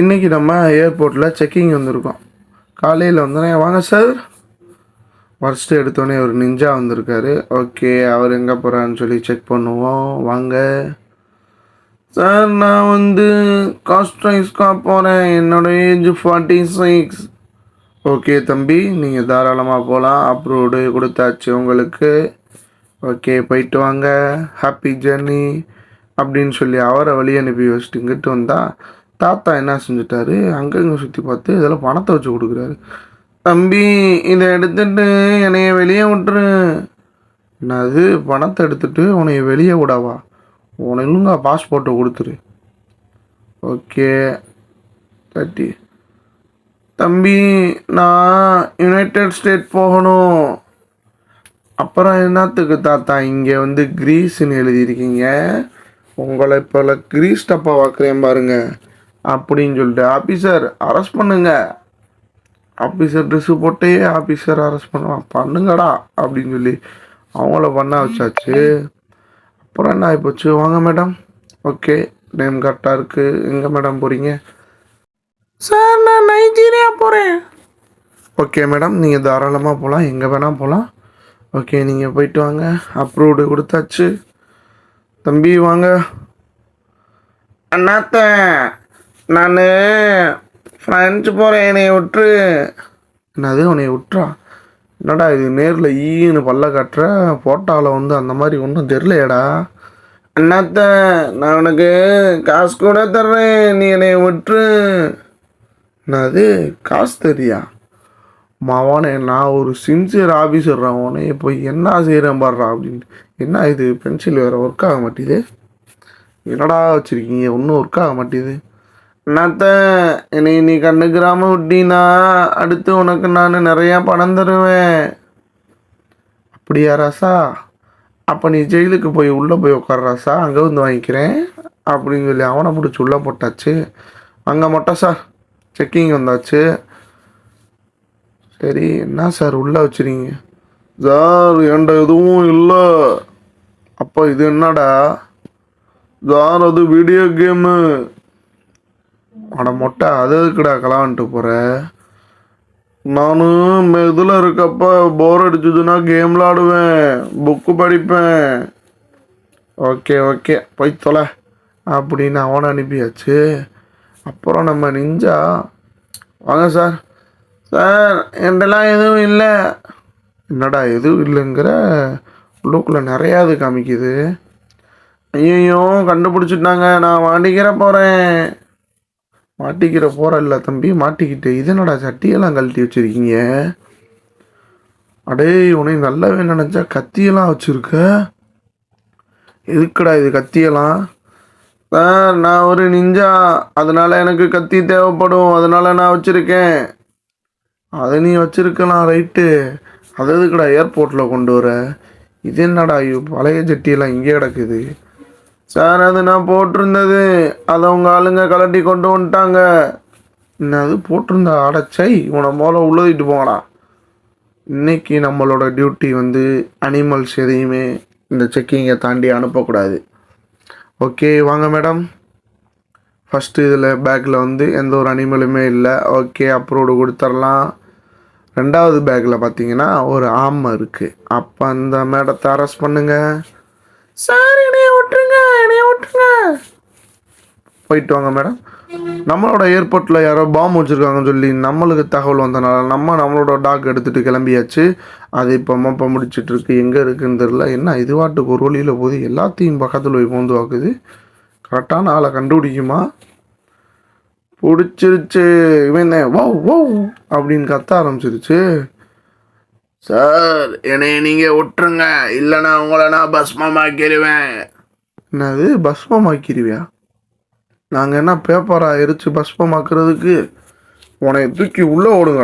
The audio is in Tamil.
இன்றைக்கி நம்ம ஏர்போர்ட்டில் செக்கிங் வந்திருக்கோம். காலையில் வந்தோடனே வாங்க சார் ஃபஸ்ட்டு எடுத்தோடனே ஒரு நிஞ்சா வந்திருக்காரு. ஓகே அவர் எங்கே போகிறான்னு சொல்லி செக் பண்ணுவோம். வாங்க. சார் நான் வந்து காஸ்ட்ரைஸ்க்காக போகிறேன் என்னோட ஏஜ் ஃபார்ட்டி சிக்ஸ் ஓகே தம்பி நீங்கள் தாராளமாக போகலாம் அப்ரூவ்டு கொடுத்தாச்சு உங்களுக்கு. ஓகே போயிட்டு வாங்க. ஹாப்பி ஜர்னி அப்படின்னு சொல்லி அவரை வழி அனுப்பி வச்சுட்டு இங்கிட்டு வந்தால் தாத்தா என்ன செஞ்சுட்டாரு? அங்கங்கே சுற்றி பார்த்து இதெல்லாம் பணத்தை வச்சு கொடுக்குறாரு. தம்பி இதை எடுத்துட்டு என்னைய வெளியே விட்டுரு. என்னது? பணத்தை எடுத்துட்டு உன்னைய வெளியே விடவா? உனக்கு ஒழுங்கா பாஸ்போர்ட்டை கொடுத்துரு. ஓகே. தேர்ட்டி தம்பி நான் யுனைடெட் ஸ்டேட் போகணும். அப்புறம் என்னத்துக்கு தாத்தா இங்கே வந்து கிரீஸ்ன்னு எழுதியிருக்கீங்க? உங்களை இப்போ கிரீஸ் டப்பா பார்க்குறேன் பாருங்கள் அப்படின்னு சொல்லிட்டு ஆஃபீஸர் அரெஸ்ட் பண்ணுங்க. ஆஃபீஸர் ட்ரெஸ்ஸு போட்டே ஆஃபீஸர் அரெஸ்ட் பண்ணுவான் பண்ணுங்கடா அப்படின்னு சொல்லி அவங்கள பண்ண வச்சாச்சு. அப்புறம் என்ன ஆகிப்போச்சு வாங்க மேடம் ஓகே நேம் கரெக்டாக இருக்குது எங்கே மேடம் போகிறீங்க சார் நான் நைஜீரியா போகிறேன் ஓகே மேடம் நீங்கள் தாராளமாக போகலாம் எங்கே வேணால் போகலாம் ஓகே நீங்கள் போயிட்டு வாங்க. அப்ரூவ்டு கொடுத்தாச்சு. தம்பி வாங்க. அண்ணாத்த. நான் ஃப்ரெஞ்சு போகிறேன் என்னை விட்டுரு. என்னது உன்னை விட்டுறா? என்னடா இது? நேரில் ஈன்னு பல்ல காட்டுற? ஃபோட்டோவில் வந்து அந்த மாதிரி ஒன்றும் தெரிலையடா அண்ணாத்த நான் உனக்கு காசு கூட தர்றேன். நீ என்னை விட்டுரு. என்னது காசு தெரியா? மாவானே நான் ஒரு சின்சியர் ஆஃபீஸர்றான் உனே போய் என்ன செய்கிறேன் பாடுறா அப்படின்ட்டு. என்ன இது? பென்சில் வேறு ஒர்க் ஆக மாட்டேது என்னடா வச்சுருக்கீங்க? ஒன்றும் ஒர்க் ஆக மாட்டேது என்னத்த என்னை நீ கண்டுக்கிறாம விட்டினா அடுத்து உனக்கு நான் நிறையா பணம் தருவேன். அப்படியா ராசா? அப்போ நீ ஜெயிலுக்கு போய் உள்ளே போய் உட்கார ராசா. அங்கே வந்து வாங்கிக்கிறேன். அப்படின்னு சொல்லி அவனை பிடிச்சி உள்ளே போட்டாச்சு. அங்கே மட்டும் சார் செக்கிங் வந்தாச்சு. சரி என்ன சார் உள்ளே வச்சுருங்க சார் என்ட எதுவும் இல்லை. அப்போ இது என்னடா? சார் அது வீடியோ கேமு அட மொட்டை அது இருக்குடா கலான்ட்டு போகிற நானும் இதில் இருக்கப்ப போர் அடிச்சதுன்னா கேம் விளாடுவேன் புக்கு படிப்பேன். ஓகே ஓகே போய் தொலை. அப்படின்னு அவனை அனுப்பியாச்சு. அப்புறம் நம்ம நிஞ்சா வாங்க சார் சார் என்றெல்லாம் எதுவும் இல்லை. என்னடா எதுவும் இல்லைங்கிற உள்ளுக்குள்ளே நிறையா இது காமிக்குது. ஐயோ கண்டுபிடிச்சிட்டாங்க. நான் வாண்டிக்கிற போகிறேன் மாட்டிக்கிற போற இல்லை தம்பி மாட்டிக்கிட்டு. இதனடா சட்டியெல்லாம் கழட்டி வச்சுருக்கீங்க? அடே உன்னை நல்லாவே நினச்சா கத்தியெல்லாம் வச்சுருக்க? எதுக்குடா இது கத்தியெல்லாம்? நான் ஒரு நிஞ்சா. அதனால எனக்கு கத்தி தேவைப்படும். அதனால நான் வச்சுருக்கேன். அதை நீ வச்சுருக்கலாம் ரைட்டு. அது எதுக்குடா ஏர்போர்ட்டில் கொண்டு வர? இது என்னடா ஐயோ பழைய ஜட்டியெல்லாம் இங்கே கிடக்குது. சார் அது நான் போட்டிருந்தது. அதை உங்கள் ஆளுங்க கலட்டி கொண்டு வந்துட்டாங்க. என்னது போட்டிருந்தா அடைச்சை? இவனை போல உள்ளதிட்டு போங்கடா. இன்னைக்கு நம்மளோட டியூட்டி வந்து அனிமல்ஸ் எதையுமே இந்த செக்கிங்கை தாண்டி அனுப்பக்கூடாது. ஓகே வாங்க மேடம் ஃபஸ்ட்டு இதில் பேக்கில் வந்து எந்த ஒரு அனிமலுமே இல்லை. ஓகே அப்ரூவ்டு கொடுத்துர்லாம் ரெண்டாவது பேக்கில் பார்த்தீங்கன்னா ஒரு ஆமை இருக்குது அப்போ அந்த மேடத்தை அரெஸ்ட் பண்ணுங்கள் சார் விட்டுருங்க என்னைய விட்டுருங்க. போயிட்டு வாங்க மேடம். நம்மளோட ஏர்போர்ட்டில் யாரோ பாம்பு வச்சுருக்காங்கன்னு சொல்லி நம்மளுக்கு தகவல் வந்தனால நம்ம நம்மளோட டாக் எடுத்துகிட்டு கிளம்பியாச்சு. அது இப்போ மப்ப முடிச்சிட்டுருக்கு எங்கே இருக்குன்னு தெரில என்ன இதுவாட்டுக்கு ஒரு வழியில் போகுது எல்லாத்தையும் பக்கத்தில் போய் பூந்து வாக்குது. கரெக்டான ஆளை கண்டுபிடிக்குமா? பிடிச்சிருச்சு. இவன் ஓ ஓ அப்படின்னு கத்த ஆரம்பிச்சிருச்சு. சார் என்னைய நீங்கள் விட்டுருங்க. இல்லைனா உங்களை நான் பஸ்மமாக்கிடுவேன். என்னது பஸ்மமாக்கிடுவியா நாங்கள் என்ன பேப்பரா எரிச்சு பஸ்மமாக்குறதுக்கு? உனைய தூக்கி உள்ளே ஓடுங்க.